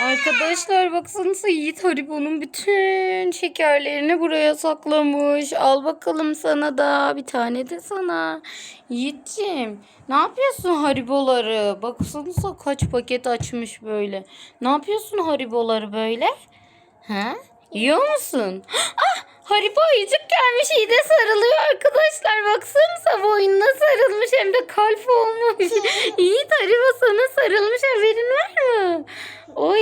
Arkadaşlar baksanıza Yiğit Haribo'nun bütün şekerlerini buraya saklamış. Al bakalım sana da bir tane de sana. Yiğit'ciğim ne yapıyorsun Haribo'ları? Baksanıza kaç paket açmış böyle. Ne yapıyorsun Haribo'ları böyle? Ha? Yiyor musun? Ah! Haribo ayıcık gelmiş iyi de sarılıyor arkadaşlar. Baksanıza boynuna sarılmış hem de kalp olmuş. Yiğit Haribo sana sarılmış haberin var mı? Oy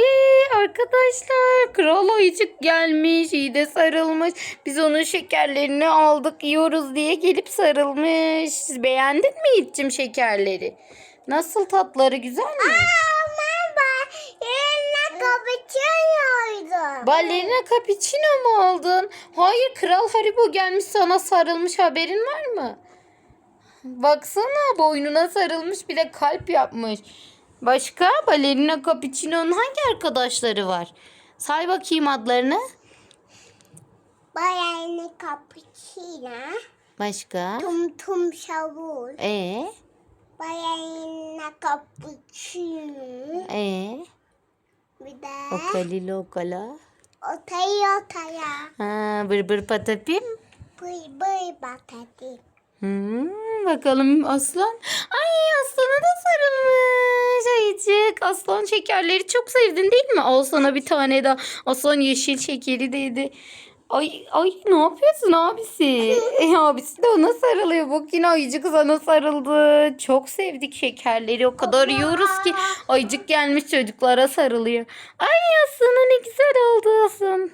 arkadaşlar kral ayıcık gelmiş iyi de sarılmış. Biz onun şekerlerini aldık yiyoruz diye gelip sarılmış. Beğendin mi Yiğit'cim şekerleri? Nasıl tatları güzel mi? Merhaba. Yerine kapatıyordu. Ballerina cappuccino mu aldın? Hayır Kral Haribo gelmiş sana sarılmış haberin var mı? Baksana boynuna sarılmış bir de kalp yapmış. Başka Ballerina Cappuccino'nun hangi arkadaşları var? Say bakayım adlarını. Bayani kapıçina. Başka? Tum tum şavul. E Bayani kapıçino. e Bir de okali lokala. otaya otaya. Ha bır bır patapim. Bıy bıy batati. Hmm, bakalım aslan. Ay aslana da sarılmış ayıcık. Aslan şekerleri çok sevdin değil mi? Al sana bir tane daha. Aslan yeşil şekeri dedi. Ay ay ne yapıyorsun abisi? E, abisi de ona sarılıyor. Bak yine ayıcık sana sarıldı. Çok sevdik şekerleri. O kadar yiyoruz ki ayıcık gelmiş çocuklara sarılıyor. Ay aslana ne güzel oldu aslan.